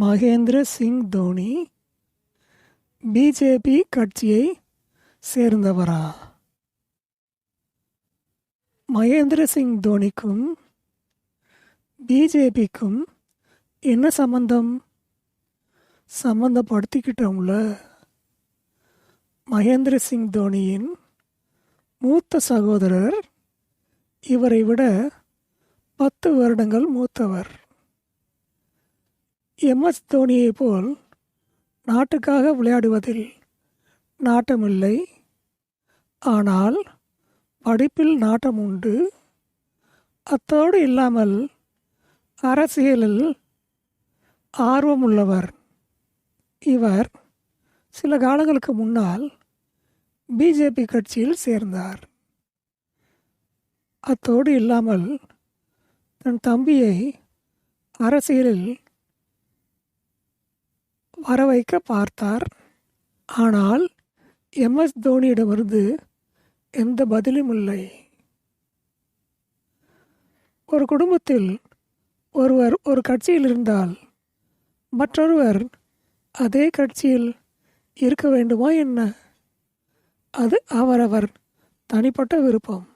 Mahendra Singh Dhoni BJP கட்சியை சேர்ந்தவரா? மகேந்திர சிங் தோனிக்கும் பிஜேபிக்கும் என்ன சம்பந்தம்? சம்பந்தப்படுத்திக்கிட்டோம்ல. மகேந்திர சிங் தோனியின் மூத்த சகோதரர் இவரை விட பத்து வருடங்கள் மூத்தவர். எம்எஸ் தோனியை போல் நாட்டுக்காக விளையாடுவதில் நாட்டமில்லை. ஆனால் படிப்பில் நாட்டம் உண்டு அத்தோடு இல்லாமல் அரசியலில் ஆர்வமுள்ளவர். இவர் சில காலங்களுக்கு முன்னால் பிஜேபி கட்சியில் சேர்ந்தார். அத்தோடு இல்லாமல் தன் தம்பியை அரசியலில் வர வைக்க பார்த்தார். ஆனால் எம்எஸ் தோனியிடமிருந்து எந்த பதிலும் இல்லை. ஒரு குடும்பத்தில் ஒருவர் ஒரு கட்சியில் இருந்தால் மற்றொருவர் அதே கட்சியில் இருக்க வேண்டுமா என்ன? அது அவரவர் தனிப்பட்ட விருப்பம்.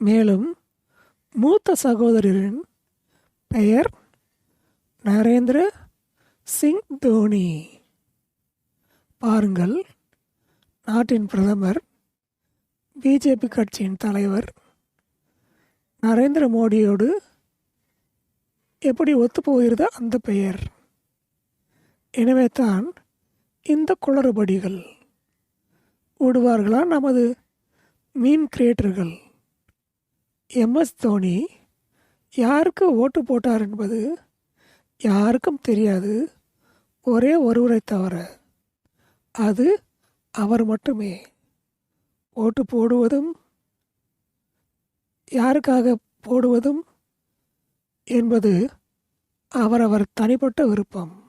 மேலும் மூத்த சகோதரரின் பெயர் நரேந்திர சிங் தோனி. பாருங்கள் நாட்டின் பிரதமர் பிஜேபி கட்சியின் தலைவர் நரேந்திர மோடியோடு எப்படி ஒத்துப்போகிறது அந்த பெயர். எனவே தான் இந்த குளறுபடிகள் விடுவார்களா நமது மீன் கிரியேட்டர்கள்? எம்எஸ் தோனி யாருக்கு ஓட்டு போட்டார் என்பது யாருக்கும் தெரியாது. ஒரே ஒருவரை தவிர அது அவர் மட்டுமே. ஓட்டு போடுவதும் யாருக்காக போடுவதும் என்பது அவரவர் தனிப்பட்ட விருப்பம்.